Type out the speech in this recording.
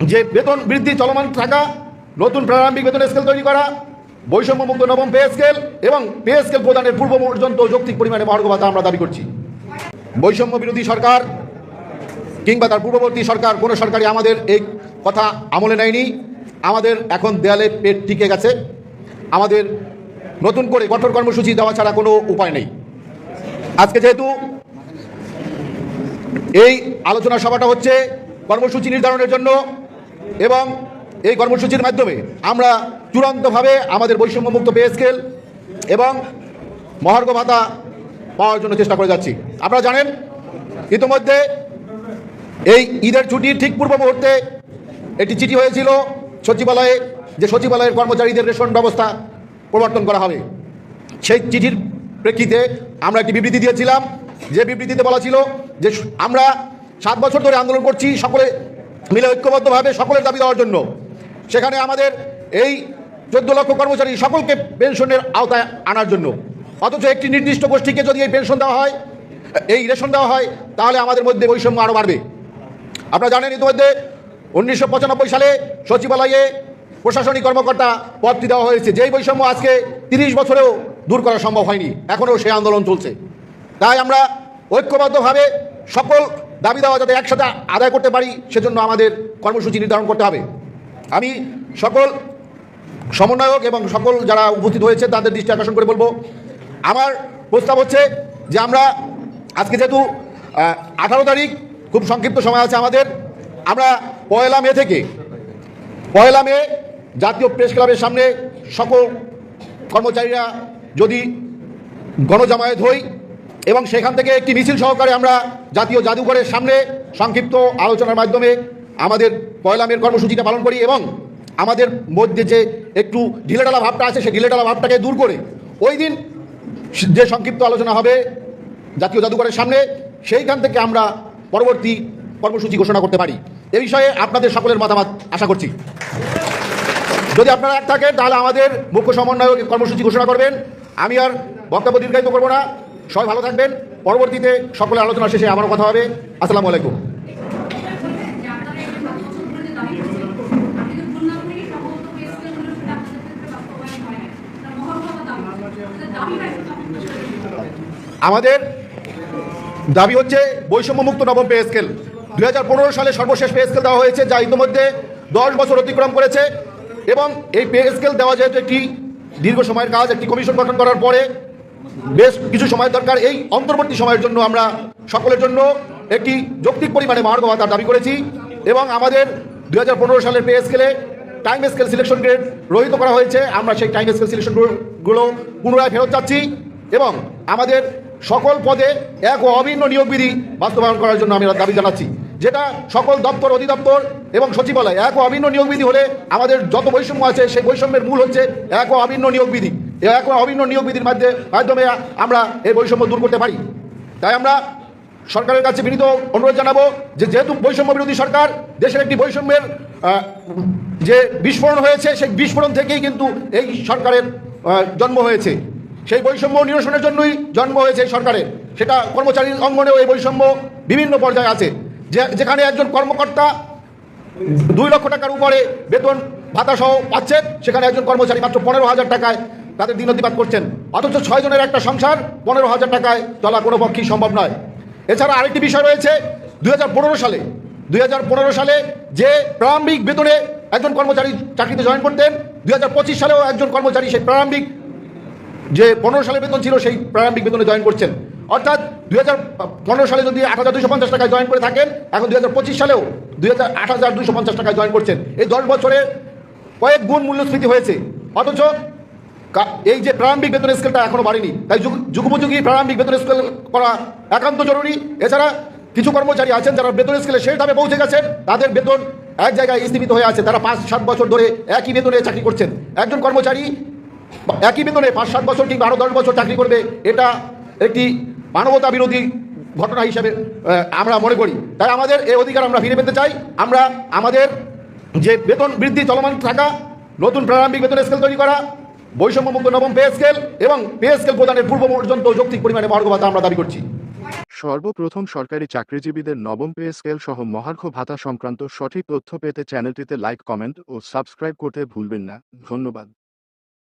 যে বেতন বৃদ্ধি চলমান থাকা, নতুন প্রারম্ভিক বেতন স্কেল তৈরি করা, বৈষম্যমুক্ত নবম পে স্কেল এবং পে স্কেল প্রদানের পূর্ব পর্যন্ত যৌক্তিক পরিমাণে ভাতা আমরা দাবি করছি। বৈষম্য বিরোধী সরকার কিংবা তার পূর্ববর্তী সরকার, কোনো সরকারই আমাদের এই কথা আমলে নেয়নি। আমাদের এখন দেয়ালে পেট টিকে গেছে। আমাদের নতুন করে কঠোর কর্মসূচি দেওয়া ছাড়া কোনো উপায় নেই। আজকে যেহেতু এই আলোচনা সভাটা হচ্ছে কর্মসূচি নির্ধারণের জন্য এবং এই কর্মসূচির মাধ্যমে আমরা চূড়ান্তভাবে আমাদের বৈষম্যমুক্ত পে স্কেল এবং মহার্ঘ ভাতা পাওয়ার জন্য চেষ্টা করে যাচ্ছি। আপনারা জানেন, ইতিমধ্যে এই ঈদের ছুটির ঠিক পূর্ব মুহূর্তে একটি চিঠি হয়েছিল সচিবালয়ে যে সচিবালয়ের কর্মচারীদের রেশন ব্যবস্থা প্রবর্তন করা হবে। সেই চিঠির প্রেক্ষিতে আমরা একটি বিবৃতি দিয়েছিলাম। যে বিবৃতিতে বলা ছিল যে আমরা সাত বছর ধরে আন্দোলন করছি, সকলে মিলে ঐক্যবদ্ধভাবে সকলের দাবি দেওয়ার জন্য। সেখানে আমাদের এই চোদ্দ লক্ষ কর্মচারী সকলকে পেনশনের আওতায় আনার জন্য। অথচ একটি নির্দিষ্ট গোষ্ঠীকে যদি এই পেনশন দেওয়া হয়, এই রেশন দেওয়া হয়, তাহলে আমাদের মধ্যে বৈষম্য আরও বাড়বে। আপনারা জানেন ইতিমধ্যে উনিশশো পঁচানব্বই সালে সচিবালয়ে প্রশাসনিক কর্মকর্তা পদটি দেওয়া হয়েছে। যেই বৈষম্য আজকে তিরিশ বছরেও দূর করা সম্ভব হয়নি, এখনও সেই আন্দোলন চলছে। তাই আমরা ঐক্যবদ্ধভাবে সকল দাবি দেওয়া যাতে একসাথে আদায় করতে পারি, সেজন্য আমাদের কর্মসূচি নির্ধারণ করতে হবে। আমি সকল সমন্বয়ক এবং সকল যারা উপস্থিত হয়েছে, তাদের দৃষ্টি আকর্ষণ করে বলব। আমার প্রস্তাব হচ্ছে যে আমরা আজকে যেহেতু আঠারো তারিখ, খুব সংক্ষিপ্ত সময় আছে আমাদের, আমরা পয়লা মে থেকে, পয়লা মে জাতীয় প্রেস ক্লাবের সামনে সকল কর্মচারীরা যদি গণজামায়াত হই এবং সেখান থেকে একটি মিছিল সহকারে আমরা জাতীয় জাদুঘরের সামনে সংক্ষিপ্ত আলোচনার মাধ্যমে আমাদের পয়লা মের কর্মসূচিটা পালন করি এবং আমাদের মধ্যে যে একটু ঢিলেঢালা ভাবটা আছে, সেই ঢিলেঢালা ভাবটাকে দূর করে ওই দিন যে সংক্ষিপ্ত আলোচনা হবে জাতীয় জাদুঘরের সামনে, সেইখান থেকে আমরা পরবর্তী কর্মসূচি ঘোষণা করতে পারি। এ বিষয়ে আপনাদের সকলের মতামত আশা করছি। যদি আপনারা এক থাকেন, তাহলে আমাদের মুখ্য সমন্বয়ক কর্মসূচি ঘোষণা করবেন। আমি আর বক্তব্য দীর্ঘায়িত করব না। সবাই ভালো থাকবেন। পরবর্তীতে সকলের আলোচনা শেষে আমারও কথা হবে। আসসালামু আলাইকুম। আমাদের দাবি হচ্ছে বৈষম্যমুক্ত নবম পে স্কেল। দু হাজার পনেরো সালে সর্বশেষ পে স্কেল দেওয়া হয়েছে, যা ইতিমধ্যে দশ বছর অতিক্রম করেছে। এবং এই পে স্কেল দেওয়া যেহেতু একটি দীর্ঘ সময়ের কাজ, একটি কমিশন গঠন করার পরে বেশ কিছু সময় দরকার। এই অন্তর্বর্তী সময়ের জন্য আমরা সকলের জন্য একটি যৌক্তিক পরিমাণে মহার্ঘ দাবি করেছি এবং আমাদের দুই হাজার পনেরো সালের পে স্কেলে টাইম স্কেল সিলেকশন গ্রেড রহিত করা হয়েছে। আমরা সেই টাইম স্কেল সিলেকশনগুলো পুনরায় ফেরত যাচ্ছি এবং আমাদের সকল পদে এক ও অভিন্ন নিয়োগ বিধি বাস্তবায়ন করার জন্য আমি দাবি জানাচ্ছি, যেটা সকল দপ্তর, অধিদপ্তর এবং সচিবালয় এক ও অভিন্ন নিয়োগ বিধি হলে আমাদের যত বৈষম্য আছে, সেই বৈষম্যের মূল হচ্ছে এক ও অভিন্ন নিয়োগ বিধি। এই ও অভিন্ন নিয়োগ বিধির মাধ্যমে মাধ্যমে আমরা এই বৈষম্য দূর করতে পারি। তাই আমরা সরকারের কাছে বিনীত অনুরোধ জানাব যে যেহেতু বৈষম্য বিরোধী সরকার, দেশের একটি বৈষম্যের যে বিস্ফোরণ হয়েছে, সেই বিস্ফোরণ থেকেই কিন্তু এই সরকারের জন্ম হয়েছে। সেই বৈষম্য নিরসনের জন্যই জন্ম হয়েছে এই সরকারের। সেটা কর্মচারীর অঙ্গনেও এই বৈষম্য বিভিন্ন পর্যায়ে আছে। যে, যেখানে একজন কর্মকর্তা দুই লক্ষ টাকার উপরে বেতন ভাতা সহ পাচ্ছেন সেখানে একজন কর্মচারী মাত্র পনেরো হাজার টাকায় তাদের দিন অতিবাদ করছেন। অথচ ছয় জনের একটা সংসার, পনেরো হাজার টাকায় চলা কোনো পক্ষেই সম্ভব নয়। এছাড়া আরেকটি বিষয় রয়েছে, দুই হাজার পনেরো সালে, দুই হাজার পনেরো সালে যে প্রারম্ভিক বেতনে একজন কর্মচারী চাকরিতে জয়েন করতেন দু হাজার পঁচিশ সালেও একজন কর্মচারী সেই প্রারম্ভিক যে পনেরো সালে বেতন ছিল সেই প্রারম্ভিক বেতনে জয়েন করছেন। অর্থাৎ দুই হাজার পনেরো সালে যদি আট হাজার দুশো পঞ্চাশ টাকায় জয়েন করে থাকেন, এখন দুই হাজার পঁচিশ সালেও দুই হাজার আট হাজার দুশো পঞ্চাশ টাকায় জয়েন করছেন। এই দশ বছরে কয়েক গুণ মূল্যস্ফীতি হয়েছে। অথচ এই যে প্রারম্ভিক বেতন স্কেলটা এখনও বাড়েনি। তাই যুগ- যুগোপযোগী প্রারম্ভিক বেতন স্কেল করা একান্ত জরুরি। এছাড়া কিছু কর্মচারী আছেন যারা বেতন স্কেলে সেই ধাপে পৌঁছে গেছেন। তাদের বেতন এক জায়গায় স্থিমিত হয়ে আছে। তারা পাঁচ সাত বছর ধরে একই বেতনে চাকরি করছেন। একজন কর্মচারী একই বেতনে পাঁচ সাত বছর কিংবা আরও দশ বছর চাকরি করবে, এটা একটি মানবতা বিরোধী ঘটনা হিসাবে আমরা মনে করি। তাই আমাদের এই অধিকার আমরা ফিরে পেতে চাই। আমরা আমাদের যে বেতন বৃদ্ধি চলমান থাকা, নতুন প্রারম্ভিক বেতন স্কেল তৈরি করা বৈষম্যমুক্ত নবম পে স্কেল এবং পে স্কেল প্রদানের পূর্ব পর্যন্ত যৌক্তিক পরিমাণে মহার্ঘ ভাতা আমরা দাবি করছি। সর্বপ্রথম সরকারি চাকরিজীবীদের নবম পে স্কেল সহ মহার্ঘ ভাতা সংক্রান্ত সঠিক তথ্য পেতে চ্যানেলটিতে লাইক, কমেন্ট ও সাবস্ক্রাইব করতে ভুলবেন না। ধন্যবাদ।